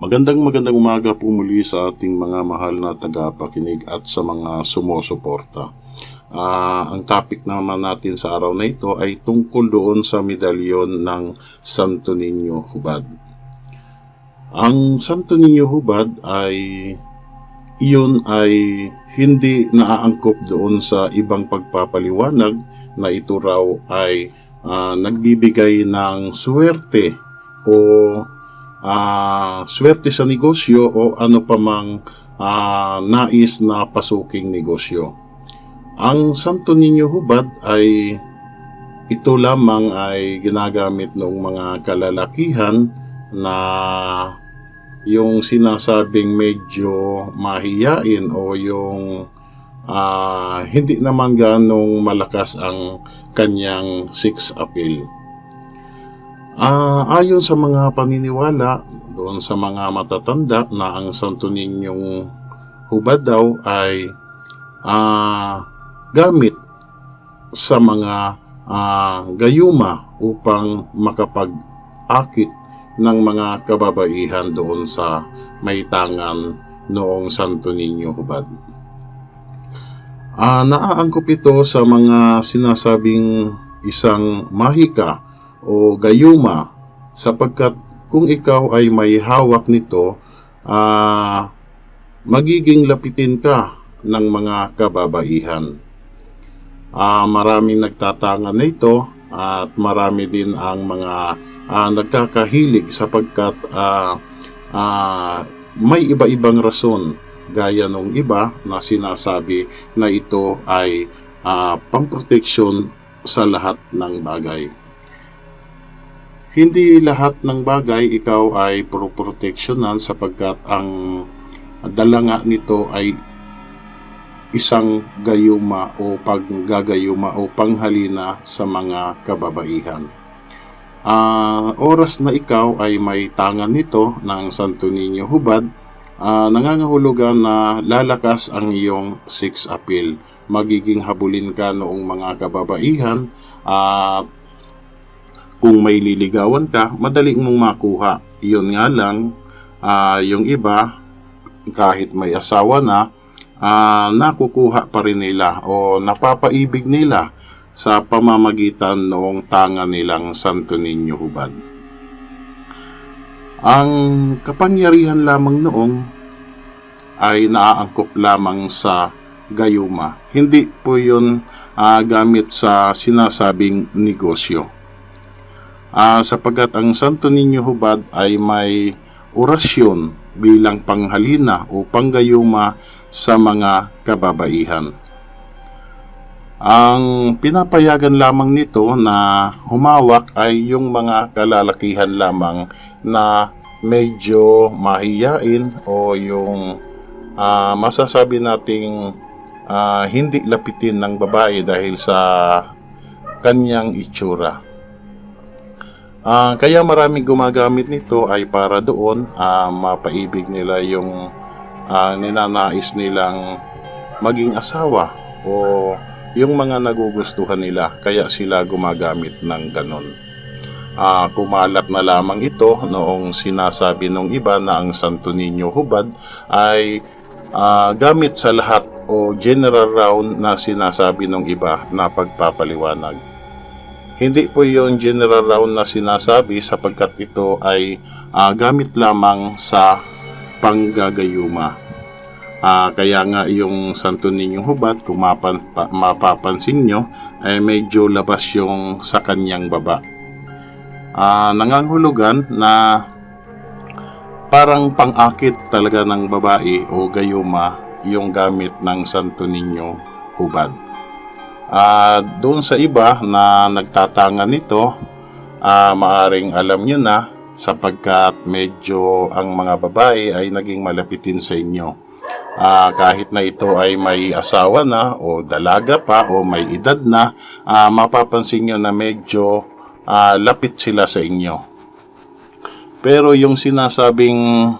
Magandang magandang umaga po muli sa ating mga mahal na tagapakinig at sa mga sumusuporta. Ah, ang topic naman natin sa araw na ito ay tungkol doon sa medalyon ng Santo Niño Hubad. Ang Santo Niño Hubad ay iyon ay hindi naaangkop doon sa ibang pagpapaliwanag na ito raw ay ah, nagbibigay ng swerte o ah, swerte sa negosyo o ano pa mang ah, nais na pasuking negosyo. Ang Santo Niño Hubad ay ito lamang ay ginagamit ng mga kalalakihan na yung sinasabing medyo mahiyain o yung ah, hindi naman ganong malakas ang kanyang six appeal. Ah, ayon sa mga paniniwala doon sa mga matatanda na ang Santo Ninyong hubad daw ay ah, gamit sa mga ah, gayuma upang makapag-akit ng mga kababaihan doon sa may tangan noong Santo Niño hubad. Ah, naaangkop ito sa mga sinasabing isang mahika o gayuma sapagkat kung ikaw ay may hawak nito, ah, magiging lapitin ka ng mga kababaihan. Ah, maraming nagtatangan nito at marami din ang mga ah, nagkakahilig sapagkat ah, ah, may iba-ibang rason gaya nung iba na sinasabi na ito ay ah, pamproteksyon sa lahat ng bagay. Hindi lahat ng bagay ikaw ay proproteksyonan sapagkat ang dala nga nito ay isang gayuma o paggagayuma o panghalina sa mga kababaihan. Ah, oras na ikaw ay may tangan nito ng Santo Niño Hubad, ah, nangangahulugan na lalakas ang iyong six appeal. Magiging habulin ka noong mga kababaihan at kung may liligawan ka, madali mong makuha. Iyon nga lang, ah, yung iba, kahit may asawa na, ah, nakukuha pa rin nila o napapaibig nila sa pamamagitan noong tanga nilang Santo Niño Hubad. Ang kapangyarihan lamang noong ay naaangkop lamang sa gayuma. Hindi po yun ah, gamit sa sinasabing negosyo. Ah, sapagkat ang Santo Niño Hubad ay may orasyon bilang panghalina o panggayuma sa mga kababaihan. Ang pinapayagan lamang nito na humawak ay yung mga kalalakihan lamang na medyo mahiyain o yung ah, masasabi nating ah, hindi lapitin ng babae dahil sa kanyang itsura. Ah, kaya maraming gumagamit nito ay para doon ah, mapaibig nila yung ah, ninanais nilang maging asawa o yung mga nagugustuhan nila kaya sila gumagamit ng ganon. Ah, kumalat na lamang ito noong sinasabi ng iba na ang Santo Niño Hubad ay ah, gamit sa lahat o general round na sinasabi ng iba na pagpapaliwanag. Hindi po yung general round na sinasabi sapagkat ito ay ah, gamit lamang sa panggagayuma. Ah, kaya nga yung Santo Niño Hubad, kung mapan, pa- mapapansin nyo, ay medyo labas yung sa kanyang baba. Ah, nangangahulugan na parang pang-akit talaga ng babae o gayuma yung gamit ng Santo Niño Hubad. Ah, doon sa iba na nagtatanga nito, ah, maaring alam nyo na sapagkat medyo ang mga babae ay naging malapitin sa inyo. Ah, kahit na ito ay may asawa na o dalaga pa o may edad na, ah, mapapansin nyo na medyo ah, lapit sila sa inyo. Pero yung sinasabing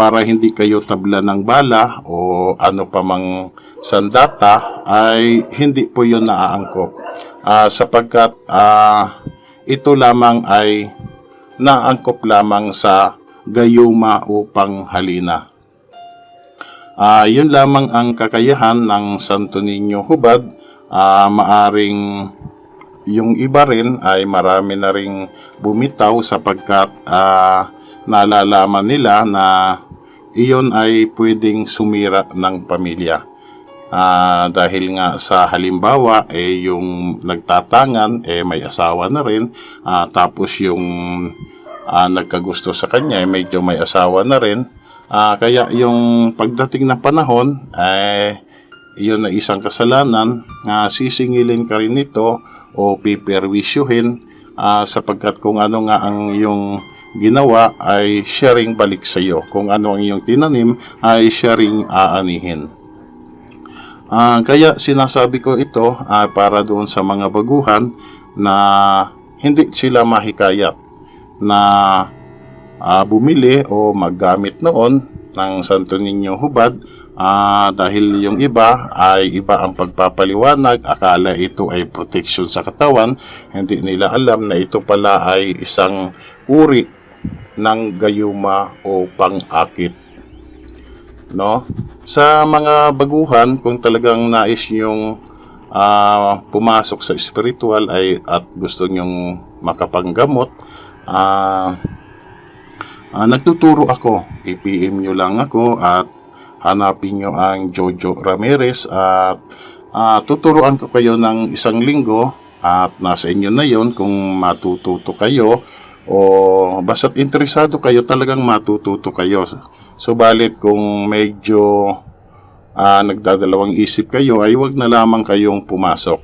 para hindi kayo tabla ng bala o ano pa mang sandata ay hindi po yun naaangkop. Ah, sapagkat ah, ito lamang ay naangkop lamang sa gayuma o panghalina. Ah, yun lamang ang kakayahan ng Santo Niño Hubad. Ah, maaring yung iba rin ay marami na ring bumitaw sapagkat ah, nalalaman nila na iyon ay pwedeng sumira ng pamilya. Ah, dahil nga sa halimbawa eh yung nagtatangan eh may asawa na rin. Ah, tapos yung ah, nagkagusto sa kanya eh medyo may asawa na rin. Ah, kaya yung pagdating ng panahon eh iyon na isang kasalanan. Na sisingilin ka rin nito o piperwisyuhin ah, sapagkat kung ano nga ang iyong ginawa ay sharing balik sa iyo. Kung ano ang iyong tinanim ay sharing aanihin. Ah, kaya sinasabi ko ito ah, para doon sa mga baguhan na hindi sila mahikayat na ah, bumili o maggamit noon ng Santo Niño Hubad ah, dahil yung iba ay iba ang pagpapaliwanag akala ito ay protection sa katawan hindi nila alam na ito pala ay isang uri ng gayuma o pang-akit. No? Sa mga baguhan kung talagang nais yung ah, pumasok sa spiritual ay at gusto nyong makapanggamot ah Ah, nagtuturo ako. I-PM nyo lang ako at hanapin nyo ang Jojo Ramirez at ah, tuturuan ko kayo ng isang linggo at nasa inyo na yon kung matututo kayo o basta't interesado kayo talagang matututo kayo. Subalit kung medyo ah, nagdadalawang isip kayo ay wag na lamang kayong pumasok.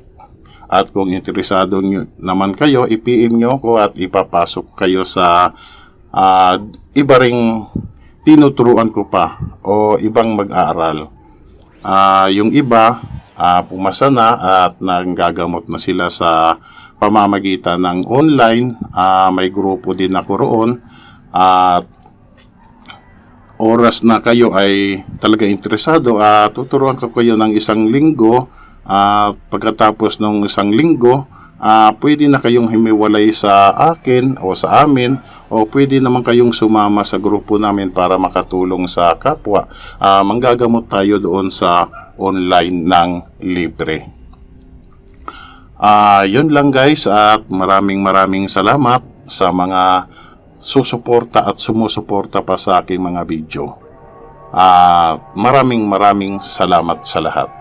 At kung interesado nyo, naman kayo, i-PM nyo ko at ipapasok kayo sa ah, iba ring tinuturuan ko pa o ibang mag-aaral. Ah, yung iba, ah, pumasa na at nanggagamot na sila sa pamamagitan ng online. Ah, may grupo din ako roon. At oras na kayo ay talaga interesado, at tuturuan ko kayo ng isang linggo. At pagkatapos ng isang linggo, ah pwede na kayong himiwalay sa akin o sa amin o pwede naman kayong sumama sa grupo namin para makatulong sa kapwa. Ah, manggagamot tayo doon sa online ng libre. Ah, yun lang guys at maraming maraming salamat sa mga susuporta at sumusuporta pa sa aking mga video. Ah, maraming maraming salamat sa lahat.